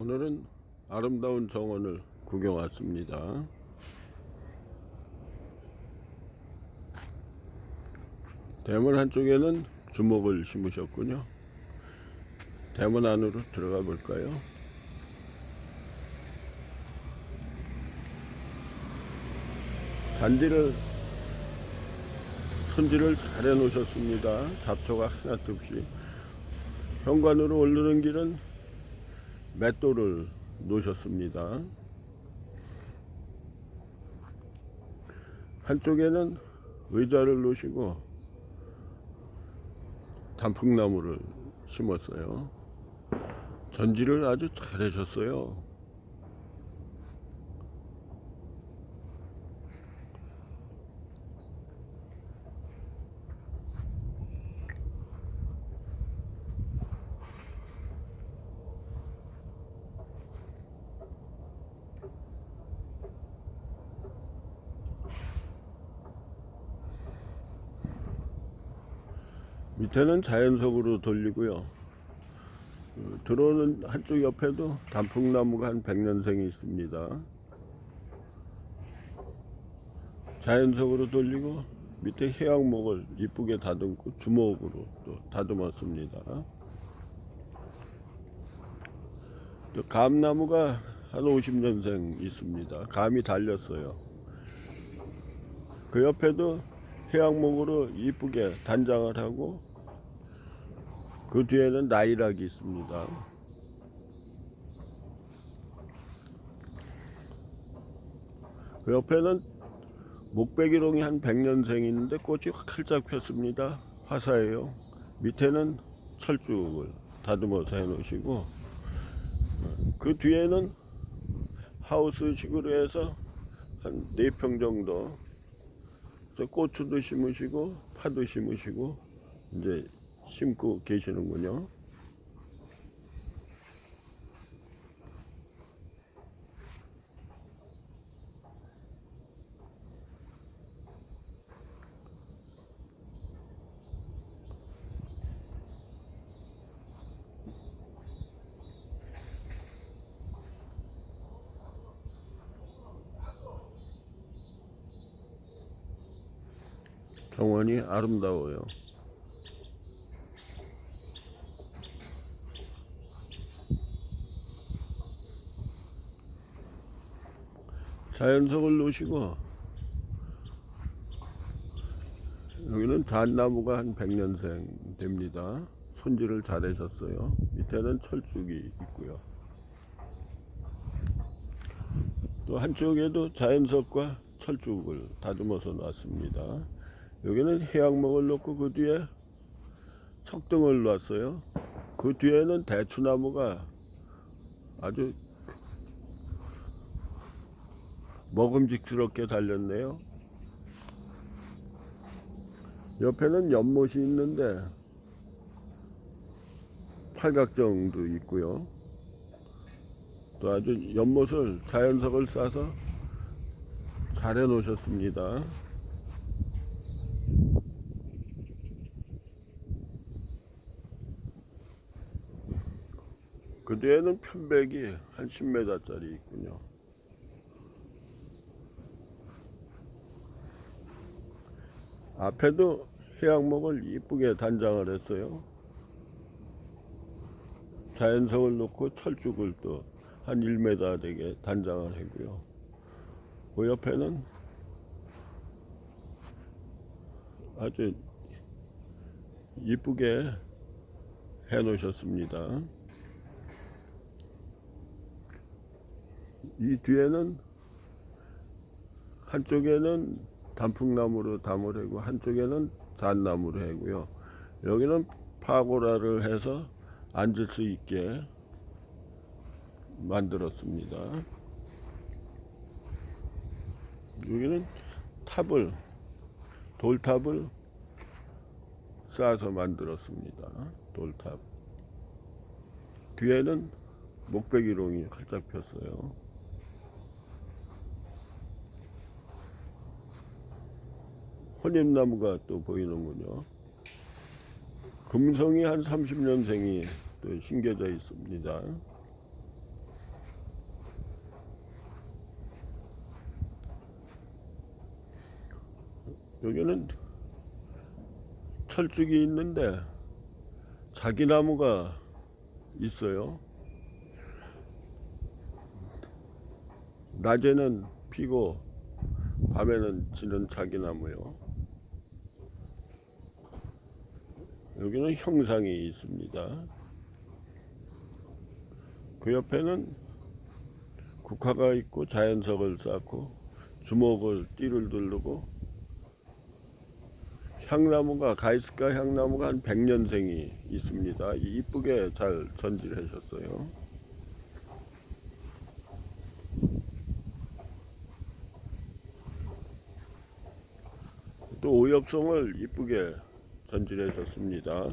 오늘은 아름다운 정원을 구경 왔습니다. 대문 한쪽에는 주목을 심으셨군요. 대문 안으로 들어가 볼까요? 잔디를 손질을 잘 해놓으셨습니다. 잡초가 하나도 없이 현관으로 오르는 길은 맷돌을 놓으셨습니다. 한쪽에는 의자를 놓으시고 단풍나무를 심었어요. 전지를 아주 잘 하셨어요. 밑에는 자연석으로 돌리고요. 그 들어오는 한쪽 옆에도 단풍나무가 한 100년생이 있습니다. 자연석으로 돌리고 밑에 해양목을 이쁘게 다듬고 주먹으로 또 다듬었습니다. 또 감나무가 한 50년생 있습니다. 감이 달렸어요. 그 옆에도 해양목으로 이쁘게 단장을 하고 그 뒤에는 나이락이 있습니다. 그 옆에는 목베기롱이 한 100년생 있는데 꽃이 활짝 폈습니다. 화사해요. 밑에는 철쭉을 다듬어서 해놓으시고 그 뒤에는 하우스식으로 해서 한 4평 정도 저 고추도 심으시고 파도 심으시고 이제 심고 계시는군요. 정원이 아름다워요. 자연석을 놓으시고 여기는 잣나무가 한 100년생 됩니다. 손질을 잘 하셨어요. 밑에는 철쭉이 있고요. 또 한쪽에도 자연석과 철쭉을 다듬어서 놨습니다. 여기는 해양목을 놓고 그 뒤에 석등을 놨어요. 그 뒤에는 대추나무가 아주 먹음직스럽게 달렸네요. 옆에는 연못이 있는데 팔각정도 있고요. 또 아주 연못을 자연석을 싸서 잘 해놓으셨습니다. 그 뒤에는 편백이 한 10m짜리 있군요. 앞에도 해양목을 이쁘게 단장을 했어요. 자연석을 놓고 철쭉을 또 한 1m 되게 단장을 했고요. 그 옆에는 아주 이쁘게 해 놓으셨습니다. 이 뒤에는 한쪽에는 단풍나무로 담을 해고 한쪽에는 잣나무로 해고요. 여기는 파고라를 해서 앉을 수 있게 만들었습니다. 여기는 탑을 돌탑을 쌓아서 만들었습니다. 돌탑. 뒤에는 목베기롱이 활짝 폈어요. 혼임나무가 또 보이는군요. 금성이 한 30년생이 또 심겨져 있습니다. 여기는 철쭉이 있는데 자기나무가 있어요. 낮에는 피고 밤에는 지는 자기나무요. 여기는 형상이 있습니다. 그 옆에는 국화가 있고 자연석을 쌓고 주먹을 띠를 두르고 향나무가 가이스카 향나무가 한 100년생이 있습니다. 이쁘게 잘 전지하셨어요. 또 오엽송을 이쁘게 전지하셨습니다.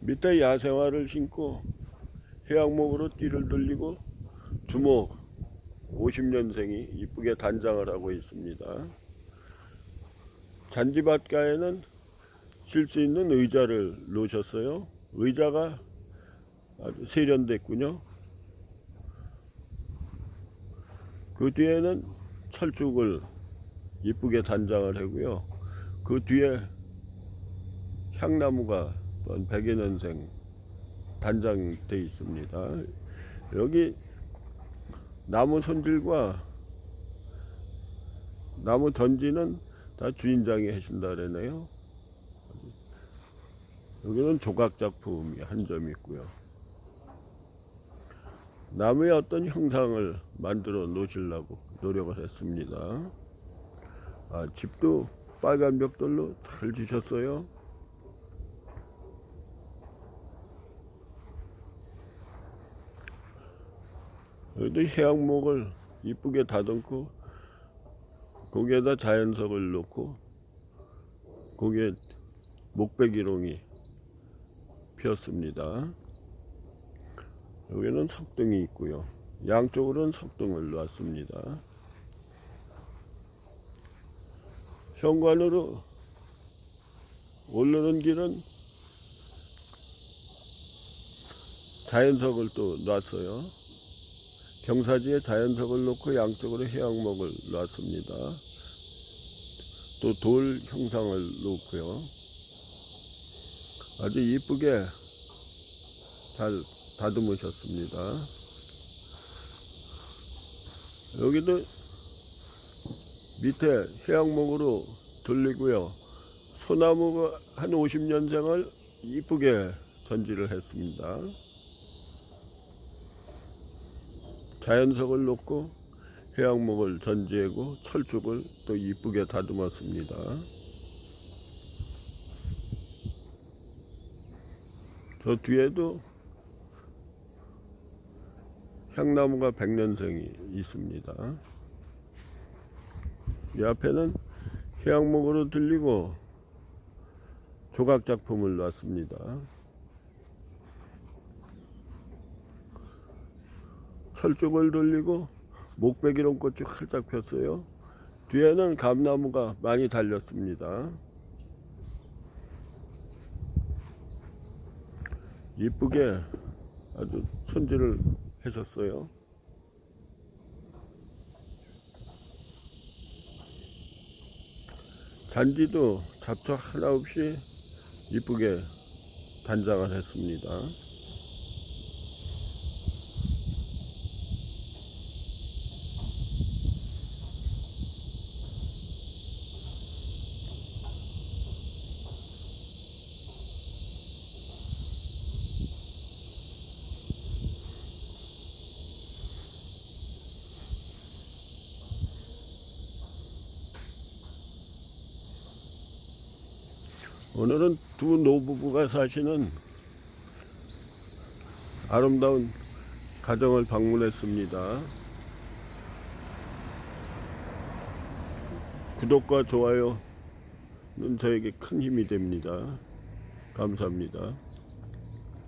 밑에 야생화를 신고 해양목으로 띠를 들리고 주목 50년생이 이쁘게 단장을 하고 있습니다. 잔디밭가에는 쉴 수 있는 의자를 놓으셨어요. 의자가 아주 세련됐군요. 그 뒤에는 철쭉을 이쁘게 단장을 하고요. 그 뒤에 향나무가 또한 백여 년생 단장돼 있습니다. 여기 나무 손질과 나무 던지는 다 주인장이 하신다 그러네요. 여기는 조각 작품이 한 점 있고요. 나무의 어떤 형상을 만들어 놓으시려고 노력을 했습니다. 아, 집도 빨간 벽돌로 잘 지셨어요. 여기도 해양목을 이쁘게 다듬고 거기에다 자연석을 놓고 거기에 목베기롱이 피었습니다. 여기는 석등이 있고요. 양쪽으로는 석등을 놨습니다. 현관으로 오르는 길은 자연석을 또 놨어요. 경사지에 자연석을 놓고 양쪽으로 해양목을 놨습니다. 또 돌 형상을 놓고요. 아주 이쁘게 잘 다듬으셨습니다. 여기도 밑에 해양목으로 돌리고요. 소나무가 한 50년생을 이쁘게 전지를 했습니다. 자연석을 놓고 해양목을 전지하고 철쭉을 또 이쁘게 다듬었습니다. 저 뒤에도 향나무가 백년생이 있습니다. 이 앞에는 해양목으로 들리고 조각 작품을 놨습니다. 철쭉을 돌리고 목베기롱 꽃이 활짝 폈어요. 뒤에는 감나무가 많이 달렸습니다. 이쁘게 아주 손질을 하셨어요. 잔디도 잡초 하나 없이 이쁘게 단장을 했습니다. 오늘은 두 노부부가 사시는 아름다운 가정을 방문했습니다. 구독과 좋아요는 저에게 큰 힘이 됩니다. 감사합니다.